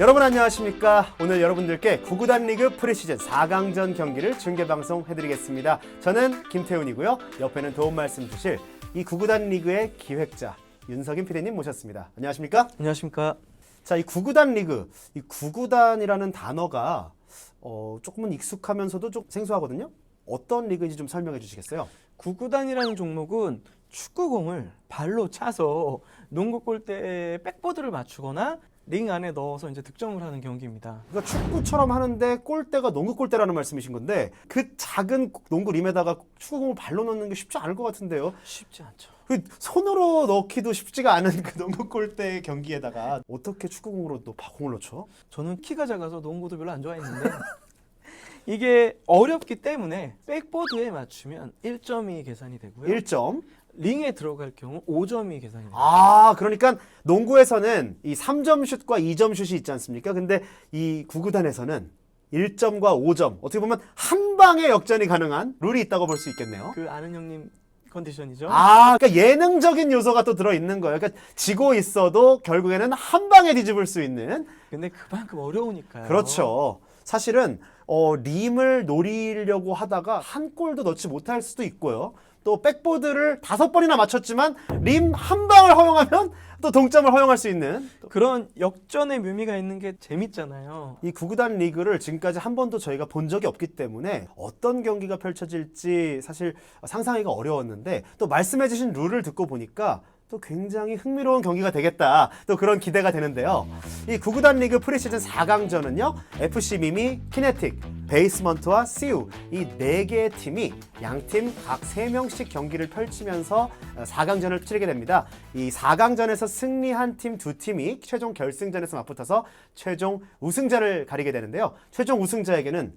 여러분 안녕하십니까? 오늘 여러분들께 구구단 리그 프리시즌 4강전 경기를 중계 방송 해드리겠습니다. 저는 김태훈이고요. 옆에는 도움 말씀 주실 이 구구단 리그의 기획자 윤석인 PD님 모셨습니다. 안녕하십니까? 안녕하십니까. 자, 이 구구단 리그, 이 구구단이라는 단어가 어, 조금은 익숙하면서도 좀 생소하거든요. 어떤 리그인지 좀 설명해 주시겠어요? 구구단이라는 종목은 축구공을 발로 차서 농구 골대에 백보드를 맞추거나 링 안에 넣어서 이제 득점을 하는 경기입니다. 그러니까 축구처럼 하는데 골대가 농구 골대라는 말씀이신 건데 그 작은 농구 림에다가 축구공을 발로 넣는 게 쉽지 않을 것 같은데요. 쉽지 않죠. 그 손으로 넣기도 쉽지가 않은 그 농구 골대 경기에다가 어떻게 축구공으로 또 공을 넣죠? 저는 키가 작아서 농구도 별로 안 좋아했는데 이게 어렵기 때문에 백보드에 맞추면 1점이 계산이 되고요. 1점. 링에 들어갈 경우 5점이 계산이 됩니다. 아, 그러니까 농구에서는 이 3점 슛과 2점 슛이 있지 않습니까? 근데 이 구구단에서는 1점과 5점. 어떻게 보면 한 방에 역전이 가능한 룰이 있다고 볼 수 있겠네요. 그 아는 형님 컨디션이죠. 아, 그러니까 예능적인 요소가 또 들어 있는 거예요. 그러니까 지고 있어도 결국에는 한 방에 뒤집을 수 있는 근데 그만큼 어려우니까요. 그렇죠. 사실은 어, 림을 노리려고 하다가 한 골도 넣지 못할 수도 있고요. 또 백보드를 다섯 번이나 맞췄지만 림 한 방을 허용하면 또 동점을 허용할 수 있는 또 그런 역전의 묘미가 있는 게 재밌잖아요. 이 구구단 리그를 지금까지 한 번도 저희가 본 적이 없기 때문에 어떤 경기가 펼쳐질지 사실 상상하기가 어려웠는데 또 말씀해주신 룰을 듣고 보니까 또 굉장히 흥미로운 경기가 되겠다. 또 그런 기대가 되는데요. 이 구구단 리그 프리시즌 4강전은요. FC 미미, 키네틱, 베이스먼트와 CU 이 네 개의 팀이 양팀 각 세명씩 경기를 펼치면서 4강전을 치르게 됩니다. 이 4강전에서 승리한 팀 두 팀이 최종 결승전에서 맞붙어서 최종 우승자를 가리게 되는데요. 최종 우승자에게는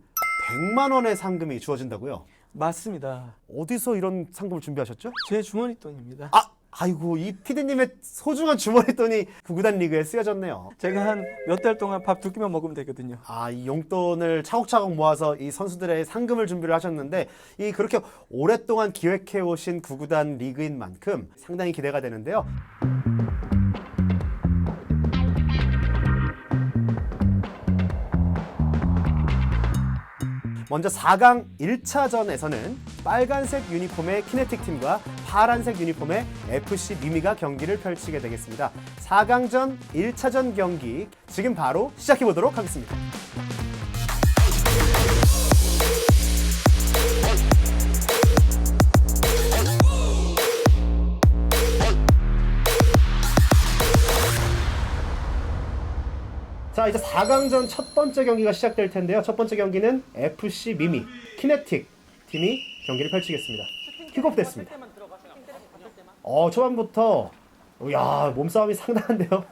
100만 원의 상금이 주어진다고요. 맞습니다. 어디서 이런 상금을 준비하셨죠? 제 주머니 돈입니다. 아, 아이고 이 피디님의 소중한 주머니 돈이 구구단 리그에 쓰여졌네요. 제가 한 몇 달 동안 밥 두 끼만 먹으면 되거든요. 아, 이 용돈을 차곡차곡 모아서 이 선수들의 상금을 준비를 하셨는데 이 그렇게 오랫동안 기획해 오신 구구단 리그인 만큼 상당히 기대가 되는데요. 먼저 4강 1차전에서는 빨간색 유니폼의 키네틱 팀과 파란색 유니폼의 FC 미미가 경기를 펼치게 되겠습니다. 4강전 1차전 경기 지금 바로 시작해 보도록 하겠습니다. 자, 이제 4강전 첫 번째 경기가 시작될 텐데요. 첫 번째 경기는 FC 미미, 키네틱 팀이 경기를 펼치겠습니다. 킥오프 됐습니다. 어, 초반부터 야, 몸싸움이 상당한데요.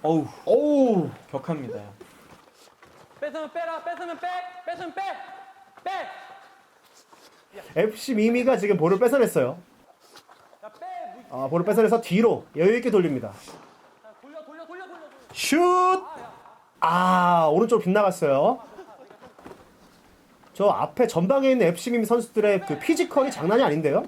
어우, 오우. 격합니다. 뺏으면 빼라 뺏으면 빼 뺏으면 빼 빼. FC 미미가 지금 볼을 뺏어냈어요. 아, 볼을 뺏어내서 뒤로 여유 있게 돌립니다. 슛! 아, 오른쪽으로 빗나갔어요. 저 앞에 전방에 있는 미미 선수들의 그 피지컬이 장난이 아닌데요?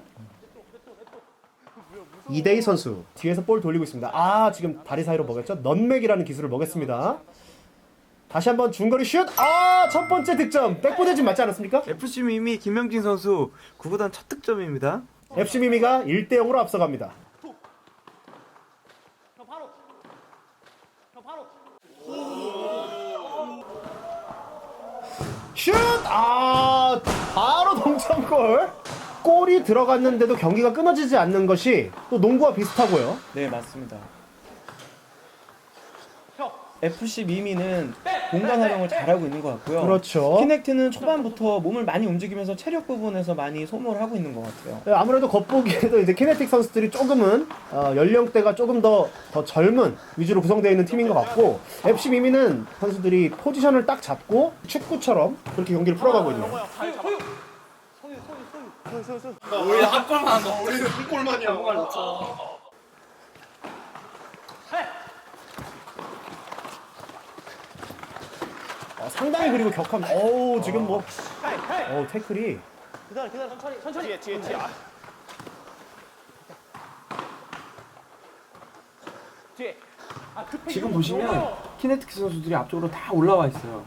이대희 선수 뒤에서 볼 돌리고 있습니다. 아, 지금 다리 사이로 먹였죠? 넌맥이라는 기술을 먹였습니다. 다시 한번 중거리 슛! 아, 첫 번째 득점. 백보드 진 맞지 않았습니까? FC 미미 김명진 선수 구구단 첫 득점입니다. FC 미미가 1대 0으로 앞서갑니다. 슛! 아, 바로 동점골. 골이 들어갔는데도 경기가 끊어지지 않는 것이 또 농구와 비슷하고요. 네, 맞습니다. 형. FC 미미는 공간 활용을 잘하고 있는 것 같고요. 그렇죠. 키넥트는 초반부터 몸을 많이 움직이면서 체력 부분에서 많이 소모를 하고 있는 것 같아요. 네, 아무래도 겉보기에도 이제 키네틱 선수들이 조금은 어, 연령대가 조금 더, 더 젊은 위주로 구성되어 있는 팀인 것 같고 FC 미미는 선수들이 포지션을 딱 잡고 축구처럼 그렇게 경기를 풀어가고 있네요. 소유 소유. 소유 소유 소유 소유 소유. 어, 상당히 그리고 격함. 어우 지금 뭐. 어, 태클이 기다려 기다려 천천히 천천히. 뒤에 뒤에 뒤에. 뒤에. 아, 급해. 지금 보시면 키네틱 선수들이 앞쪽으로 다 올라와 있어요.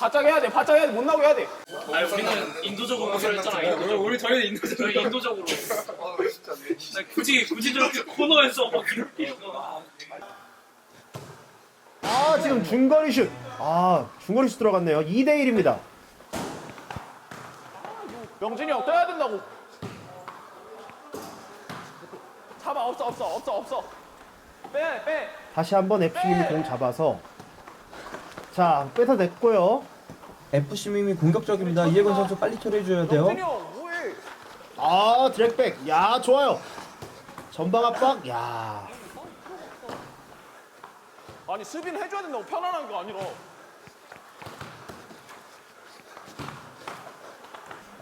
바짝 해야 돼. 바짝 해야 돼. 못 나오게 해야 돼. 아니 우리는 인도적으로 했잖아. 인도적으로. 우리 저희는 인도적으로. 저희 인도적으로. 나 굳이 굳이 저렇게 코너에서 막 이렇게. 아 지금 중거리 슛. 아 중거리 슛 들어갔네요. 2대 1입니다. 명진이 형 떠야 된다고. 잡아 없어 없어 없어 없어. 빼 빼. 다시 한번 FC님이 공 잡아서 자 뺏어냈고요. FC 밈이 공격적입니다. 이해건 선수 빨리 처리해줘야 돼요. 명진이 형 뭐해? 아 드랙백. 야 좋아요. 전방 압박. 야 아니 수비는 해줘야 된다고 편안한 거 아니라.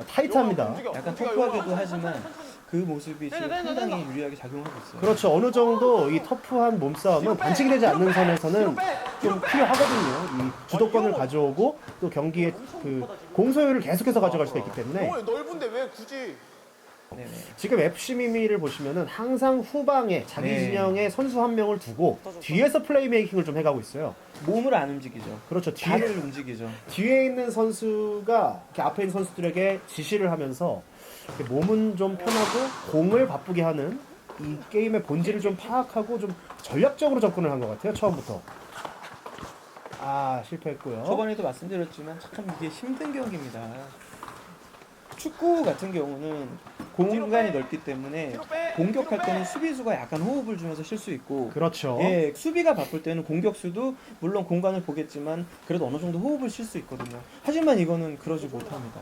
타이트합니다. 약간 터프하기도. 하지만 그 모습이 지금 네네, 네네, 상당히 네네. 유리하게 작용하고 있어요. 그렇죠. 어느 정도 이 터프한 몸싸움은 반칙이 되지 않는 선에서는 좀 필요하거든요. 이 주도권을 가져오고 또 경기의 그 공소율을 계속해서 가져갈 수가 있기 때문에 너무 넓은데 왜 굳이? 네네. 지금 FC 미미를 보시면은 항상 후방에 자기 네. 진영에 선수 한 명을 두고 뒤에서 플레이메이킹을 좀 해가고 있어요. 몸을 안 움직이죠. 그렇죠. 뒤에, 발을 움직이죠. 뒤에 있는 선수가 이렇게 앞에 있는 선수들에게 지시를 하면서 몸은 좀 편하고 공을 바쁘게 하는 이 게임의 본질을 좀 파악하고 좀 전략적으로 접근을 한 것 같아요. 처음부터. 아 실패했고요. 저번에도 말씀드렸지만 참 이게 힘든 경기입니다. 축구 같은 경우는 공간이 넓기 때문에. 공격할. 때는 수비수가 약간 호흡을 주면서 쉴 수 있고 그렇죠. 예, 수비가 바쁠 때는 공격수도 물론 공간을 보겠지만 그래도 어느 정도 호흡을 쉴 수 있거든요. 하지만 이거는 그러지 못합니다.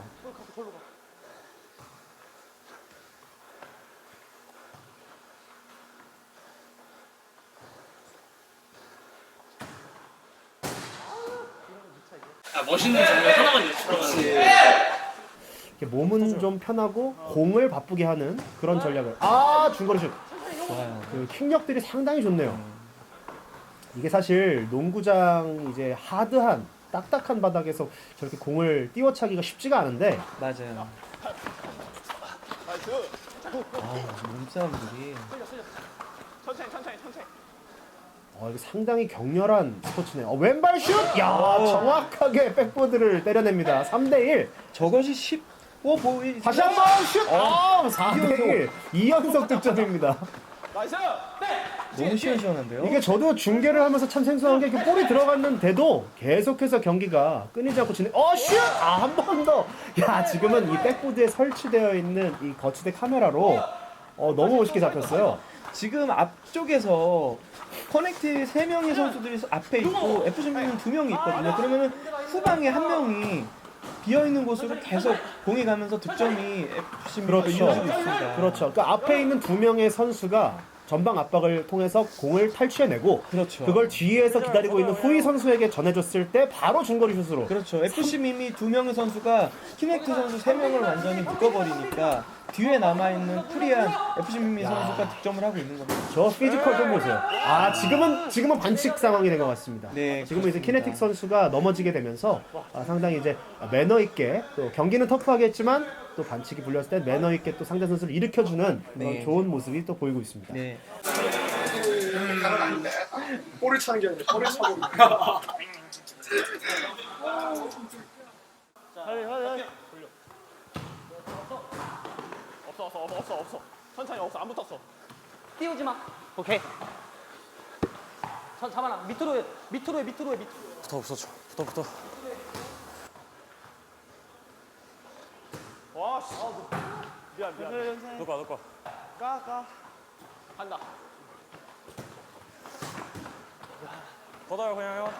아 멋있는 장면 하나만 연출하면 이렇게 몸은 좀 편하고 공을 바쁘게 하는 그런 전략을. 아 중거리 슛. 좋아요. 그 킥력들이 상당히 좋네요. 이게 사실 농구장 이제 하드한 딱딱한 바닥에서 저렇게 공을 띄워차기가 쉽지가 않은데 맞아요. 아, 몸싸움들이 천천히 천천히 천천히. 어, 이거 상당히 격렬한 스포츠네요. 어, 왼발 슛! 야 정확하게 백보드를 때려냅니다. 3대 1. 저것이 10. 어, 뭐 이- 다시 한 번 슛! 아 4대 1. 2연속 득점입니다. 나이스. 네. 너무 시원시원한데요? 이게 저도 중계를 하면서 참 생소한 게 이렇게 볼이 들어갔는데도 계속해서 경기가 끊이지 않고 진행. 어 슛! 아 한 번 더. 야 지금은 이 백보드에 설치되어 있는 이 거치대 카메라로 어, 너무 멋있게 잡혔어요. 지금 앞쪽에서 커넥트 세 명의 선수들이 앞에 있고 FC는 두 명이 있거든요. 그러면은 후방에 한 명이 비어 있는 곳으로 계속 공이 가면서 득점이 FC가 그렇죠. 이루어지고 있습니다. 그렇죠. 그 앞에 있는 두 명의 선수가 전방 압박을 통해서 공을 탈취해내고 그렇죠. 그걸 뒤에서 기다리고 있는 후위 선수에게 전해줬을 때 바로 중거리 슛으로 그렇죠. FC 미미 두 명의 선수가 키넥트 선수 세 명을 완전히 묶어버리니까 뒤에 남아 있는 프리한 FC 미미 선수가 득점을 하고 있는 겁니다. 저 피지컬 좀 보세요. 아 지금은 지금은 반칙 상황이 된 것 같습니다. 네, 지금은 이제 그렇습니다. 키네틱 선수가 넘어지게 되면서 아, 상당히 이제 매너 있게 또 경기는 터프하겠지만 또 반칙이 불렸을 때 매너 있게 또 상대 선수를 일으켜주는 그런 네. 좋은 모습이 또 보이고 있습니다. 네. 없어 없어 없어 없어 없어. 천천히 없어 안 붙었어. 띄우지 마. 오케이. 천 잡아놔. 밑으로 해. 밑으로 해. 밑으로 해. 밑으로. 붙어 붙어 줘. 붙어 붙어. 와 씨. 미안 미안. 놓고 놓고. 까까. 간다. 걷어요 그냥요.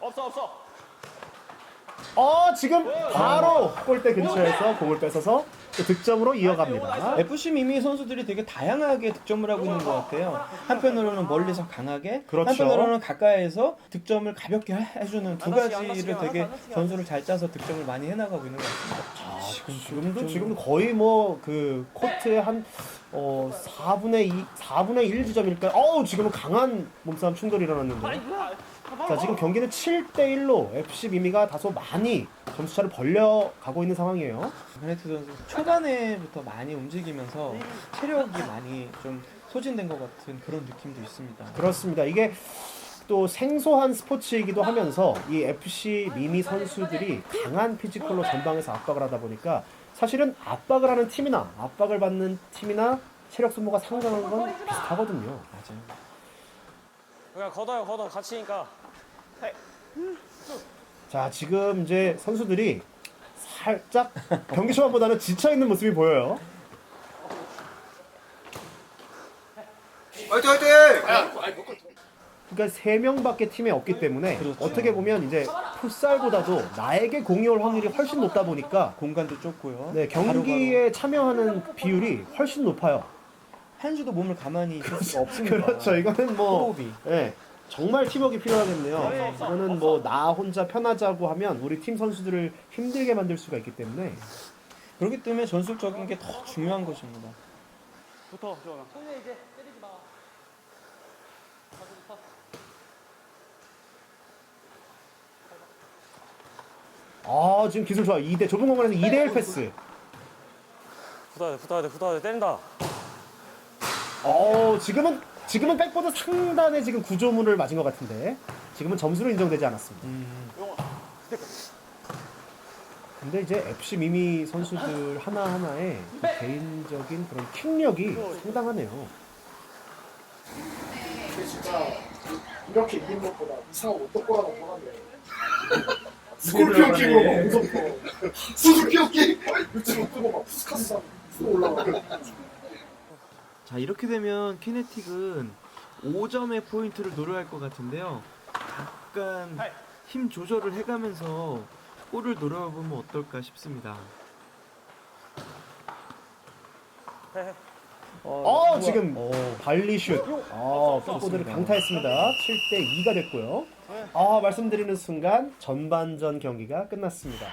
없어 없어. 어 지금 바로 골대 근처에서 공을 뺏어서 또 득점으로 이어갑니다. FC 미미 선수들이 되게 다양하게 득점을 하고 있는 것 같아요. 한편으로는 멀리서 강하게, 그렇죠. 한편으로는 가까이에서 득점을 가볍게 해- 해주는 두 가지를 되게 전술을 잘 짜서 득점을 많이 해나가고 있는 것 같습니다. 아, 지금도 지금 거의 뭐 그 코트의 한 어, 4분의 2, 4분의 1 지점일까요? 어우 지금은 강한 몸싸움 충돌이 일어났는데. 자 지금 경기는 7대 1로 FC 미미가 다소 많이 점수차를 벌려 가고 있는 상황이에요. 베네트 선수 초반에부터 많이 움직이면서 체력이 많이 좀 소진된 것 같은 그런 느낌도 있습니다. 그렇습니다. 이게 또 생소한 스포츠이기도 하면서 이 FC 미미 선수들이 강한 피지컬로 전방에서 압박을 하다 보니까 사실은 압박을 하는 팀이나 압박을 받는 팀이나 체력 소모가 상당한 건 비슷하거든요. 맞아요. 그냥 걷어요 걷어 같이니까 자, 지금 이제 선수들이 살짝 경기 초반보다는 지쳐 있는 모습이 보여요. 화이팅 화이팅! 그러니까 세 명밖에 팀에 없기 때문에 그렇죠. 어떻게 보면 이제 풋살보다도 나에게 공이 올 확률이 훨씬 높다 보니까 공간도 좁고요. 네, 경기에 참여하는 비율이 훨씬 높아요. 한 주도 몸을 가만히 있을 수가 없습니다. 그렇죠. 이거는 뭐 호흡이. 예, 정말 팀워크 필요하겠네요. 이거는 뭐 나 혼자 편하자고 하면 우리 팀 선수들을 힘들게 만들 수가 있기 때문에 그렇기 때문에 전술적인 게 더 중요한 것입니다. 붙어 지원아 손에 이제 때리지 마. 붙어. 아 지금 기술 좋아. 2대 좁은 공간에서 2대 1 패스. 붙어야 돼 붙어야 돼 붙어야 돼 때린다 어 지금은 지금은 백보드 상단에 지금 구조물을 맞은 것 같은데 지금은 점수로 인정되지 않았습니다. 음, 근데 이제 FC 미미 선수들 하나 하나의 개인적인 그런 킥력이 상당하네요. 이렇게 이긴 것보다 이상하고 똑바로 떠났네. 스콜피오 킥으로 막 무섭고 킥 유튜브 뜨고 막 푸스카스 하고 올라가고 자 이렇게 되면 키네틱은 5점의 포인트를 노려야 할것 같은데요. 약간 힘 조절을 해가면서 골을 노려보면 어떨까 싶습니다. 어 우와. 지금 어, 발리슛. 아 백보드를 강타했습니다. 7대 2가 됐고요. 아 말씀드리는 순간 전반전 경기가 끝났습니다.